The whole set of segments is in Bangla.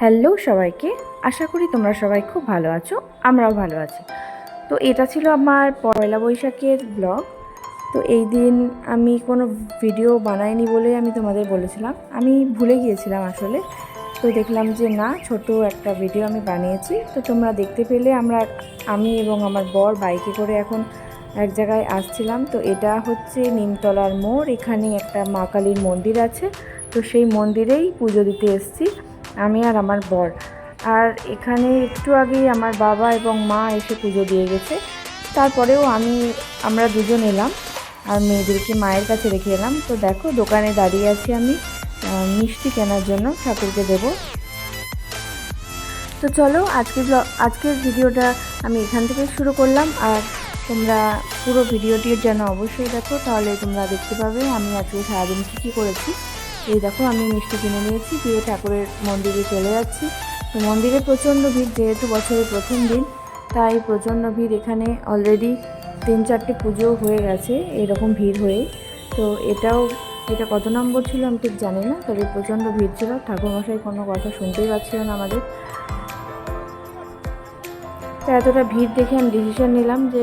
হ্যালো সবাইকে। আশা করি তোমরা সবাই খুব ভালো আছো, আমরাও ভালো আছি। তো এটা ছিল আমার পয়লা বৈশাখের ব্লগ তো এই দিন আমি কোনো ভিডিও বানাইনি বলে আমি তোমাদের বলেছিলাম। আমি ভুলে গিয়েছিলাম আসলে। তো দেখলাম যে না, ছোট একটা ভিডিও আমি বানিয়েছি। তো তোমরা দেখতে পেলে আমরা, আমি এবং আমার বর বাইকে করে এখন এক জায়গায় আসছিলাম। তো এটা হচ্ছে নিমতলার মোড়। এখানে একটা মা কালীর মন্দির আছে। তো সেই মন্দিরেই পুজো দিতে এসেছি। আমি আর আমার বর। আর এখানে একটু আগেই আমার বাবা এবং মা এসে পুজো দিয়ে গেছে। তারপরেও আমি, আমরা দুজন এলাম। আর মেয়েদেরকে মায়ের কাছে রেখে এলাম। তো দেখো, দোকানে দাঁড়িয়ে আছি আমি। মিষ্টি কেনার জন্য ঠাকুরকে দেবো। তো চলো, আজকে আজকের ভিডিওটা আমি এখান থেকে শুরু করলাম। আর তোমরা পুরো ভিডিওটি যেন অবশ্যই দেখো, তাহলে তোমরা দেখতে পাবে আমি আজকে সারাদিন কী কী করেছি। এই দেখো, আমি মিষ্টি কিনে নিয়েছি, দিয়ে ঠাকুরের মন্দিরে চলে যাচ্ছি। তো মন্দিরে প্রচণ্ড ভিড়, যেহেতু বছরের প্রথম দিন, তাই প্রচণ্ড ভিড় এখানে অলরেডি তিন চারটে পুজো হয়ে গেছে, এরকম ভিড় হয়ে তো এটাও, এটা কত নম্বর ছিল আমি ঠিক জানি না, তবে প্রচণ্ড ভিড় ছিল। ঠাকুরমশাই কোনো কথা শুনতেই পাচ্ছিল না আমাদের। তো এতটা ভিড় দেখে আমি ডিসিশন নিলাম যে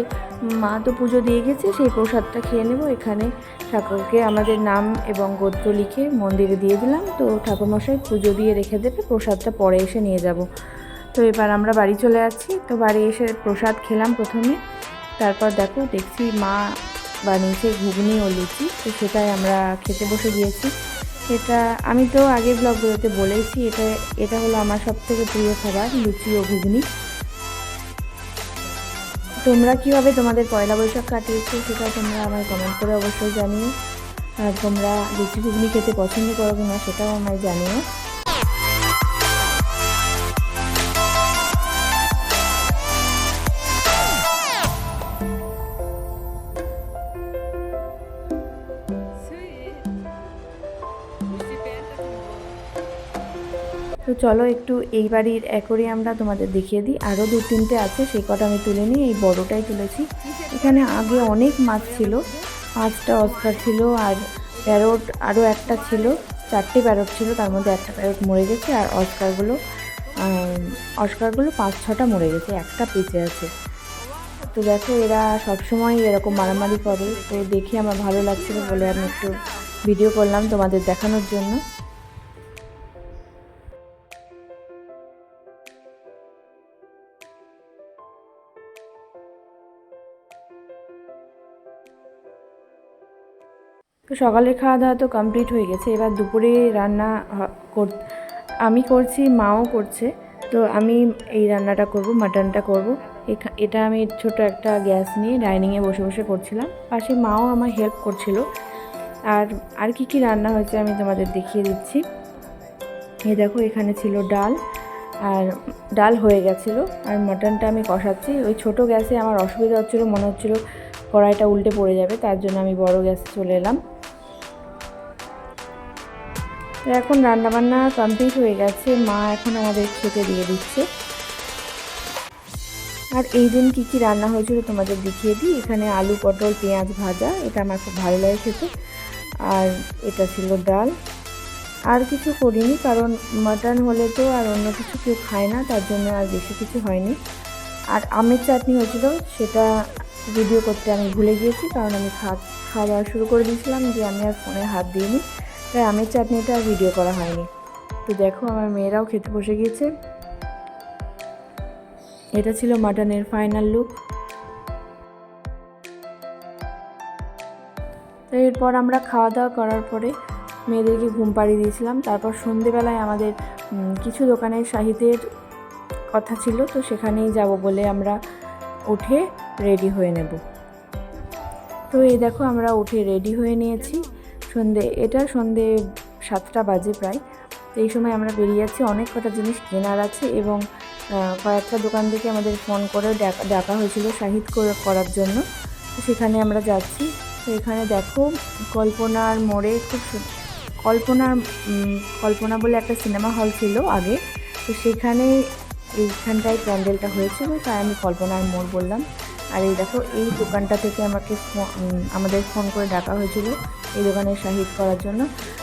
মা তো পুজো দিয়ে গেছে, সেই প্রসাদটা খেয়ে নেব। এখানে ঠাকুরকে আমাদের নাম এবং গোত্র লিখে মন্দিরে দিয়ে দিলাম। তো ঠাকুরমশাই পুজো দিয়ে রেখে দেবে, প্রসাদটা পরে এসে নিয়ে যাব। তো এবার আমরা বাড়ি চলে যাচ্ছি। তো বাড়ি এসে প্রসাদ খেলাম প্রথমে। তারপর দেখো, দেখছি মা বানিয়েছে ঘুগনি ও লুচি। তো সেটাই আমরা খেতে বসে গিয়েছি এটা আমি তো আগের ব্লগগুলোতে বলেছি এটা এটা হলো আমার সবথেকে প্রিয় খাবার, লুচি ও ঘুগনি। তোমরা কীভাবে তোমাদের পয়লা বৈশাখ কাটিয়েছো সেটা তোমরা আমার কমেন্ট করে অবশ্যই জানিও। আর তোমরা লুচি ঘুগনি খেতে পছন্দ করো কিনা সেটাও আমায় জানিও। তো চলো একটু এই বাড়ির অ্যাকোরিয়ামটা তোমাদের দেখিয়ে দিই। আরও দু তিনটে আছে, সেই কটা আমি তুলে নিই, এই বড়টাই তুলেছি। এখানে আগে অনেক মাছ ছিল, পাঁচটা অস্কার ছিল আর প্যারট আরও একটা ছিল, চারটে প্যারট ছিল, তার মধ্যে একটা প্যারট মরে গেছে আর অস্কারগুলো অস্কারগুলো পাঁচ, ছটা মরে গেছে, একটা বেঁচে আছে। তো দেখো এরা সবসময় এরকম মারামারি করে, তো দেখে আমার ভালো লাগছিল বলে আমি একটু ভিডিও করলাম তোমাদের দেখানোর জন্য। তো সকালের খাওয়া দাওয়া তো কমপ্লিট হয়ে গেছে। এবার দুপুরে রান্না কর- আমি করছি, মাও করছে। তো আমি এই রান্নাটা করব, মাটনটা করব। এটা আমি ছোট একটা গ্যাস নিয়ে ডাইনিংয়ে বসে বসে করছিলাম। পাশে মাও আমার হেল্প করছিল। আর আর কি কি রান্না হয়েছে আমি তোমাদের দেখিয়ে দিচ্ছি। এই দেখো, এখানে ছিল ডাল। আর ডাল হয়ে গেছিল। আর মটনটা আমি কষাচ্ছি। ওই ছোট গ্যাসে আমার অসুবিধা হচ্ছিল, মনে হচ্ছিল কড়াইটা উল্টে পড়ে যাবে, তার জন্য আমি বড় গ্যাসে চলে এলাম। এখন রান্নাবান্না কমপ্লিট হয়ে গেছে। মা এখন আমাদের খেতে দিয়ে দিচ্ছে। আর এই দিন কী কী রান্না হয়েছিল তোমাদের দেখিয়ে দিই। এখানে আলু পটল, পেঁয়াজ ভাজা, এটা আমার খুব ভালো লাগে খেতে। আর এটা ছিল ডাল। আর কিছু করিনি, কারণ মাটন হলে তো আর অন্য কিছু কেউ খায় না, তার জন্য আর বেশি কিছু হয়নি। আর আমের চাটনি হয়েছিল, সেটা ভিডিও করতে আমি ভুলে গিয়েছি, কারণ আমি খাওয়া দাওয়া শুরু করে দিয়েছিলাম, যে আমি আর ফোনে হাত দিইনি। তাই আমের চাটনিটা আর ভিডিও করা হয়নি। তো দেখো আমার মেয়েরাও খেতে বসে গিয়েছে। এটা ছিল মাটনের ফাইনাল লুক তো এরপর আমরা খাওয়া দাওয়া করার পরে মেয়েদেরকে ঘুম পাড়িয়ে দিয়েছিলাম। তারপর সন্ধেবেলায় আমাদের কিছু দোকানের সাহিত্যের কথা ছিল, তো সেখানেই যাব বলে আমরা উঠে রেডি হয়ে নেব। তো এই দেখো আমরা উঠে রেডি হয়ে নিয়েছি। সন্ধে, এটা সন্ধে সাতটা বাজে প্রায়। তো এই সময় আমরা বেরিয়ে যাচ্ছি, অনেক কটা জিনিস কেনার আছে এবং কয়েকটা দোকান থেকে আমাদের ফোন করে ডাকা ডাকা হয়েছিল করে- করার জন্য। সেখানে আমরা যাচ্ছি। তো এখানে দেখো, কল্পনার মোড়ে খুব কল্পনার কল্পনা বলে একটা সিনেমা হল ছিল আগে। তো সেখানে এইখানটায় প্যান্ডেলটা হয়েছিল, তাই আমি কল্পনার মোড় বললাম। আর এই দেখো, এই দোকানটা থেকে আমাকে আমাদের ফোন করে ডাকা হয়েছিল। এই দোকানে শাহিদ করার জন্য।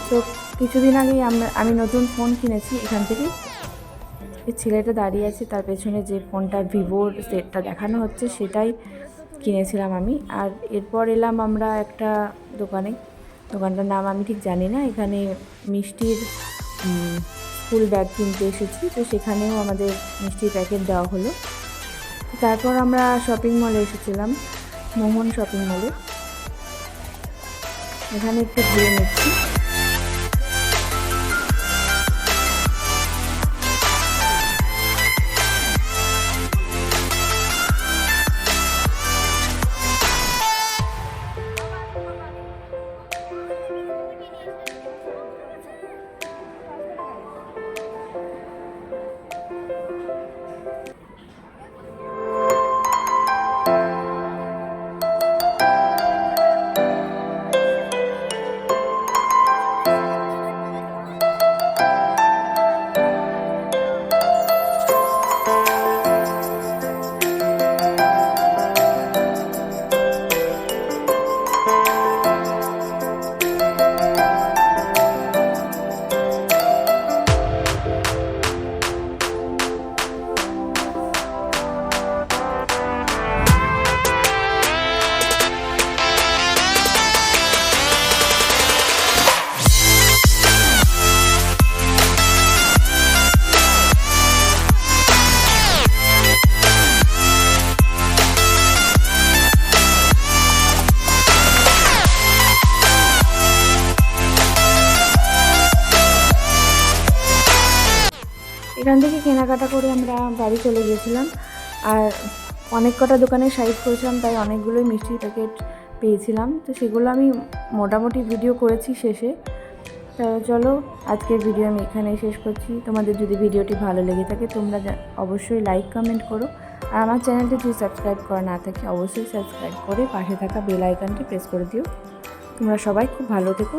তো কিছুদিন আগেই আমরা, আমি নতুন ফোন কিনেছি এখান থেকে। এই ছেলেটা দাঁড়িয়ে আছে, তার পেছনে যে ফোনটা ভিভোর সেটটা দেখানো হচ্ছে, সেটাই কিনেছিলাম আমি। আর এরপর এলাম আমরা একটা দোকানে। দোকানটার নাম আমি ঠিক জানি না, এখানে মিষ্টির স্কুল ব্যাগ কিনতে এসেছি। তো সেখানেও আমাদের মিষ্টির প্যাকেট দেওয়া হলো। তারপর আমরা শপিং মলে এসেছিলাম, মোহন শপিং মলে এখানে একটু ধুয়ে নিচ্ছি। থেকে কেনাকাটা করে আমরা বাড়ি চলে গিয়েছিলাম। আর অনেক কটা দোকানে সাইড করেছিলাম, তাই অনেকগুলোই মিষ্টির প্যাকেট পেয়েছিলাম। তো সেগুলো আমি মোটামুটি ভিডিও করেছি শেষে। তো চলো, আজকের ভিডিও আমি এখানেই শেষ করছি। তোমাদের যদি ভিডিওটি ভালো লেগে থাকে, তোমরা অবশ্যই লাইক কমেন্ট করো। আর আমার চ্যানেলটি যদি সাবস্ক্রাইব করা না থাকে, অবশ্যই সাবস্ক্রাইব করে পাশে থাকা বেল আইকনটি প্রেস করে দিও। তোমরা সবাই খুব ভালো থেকো।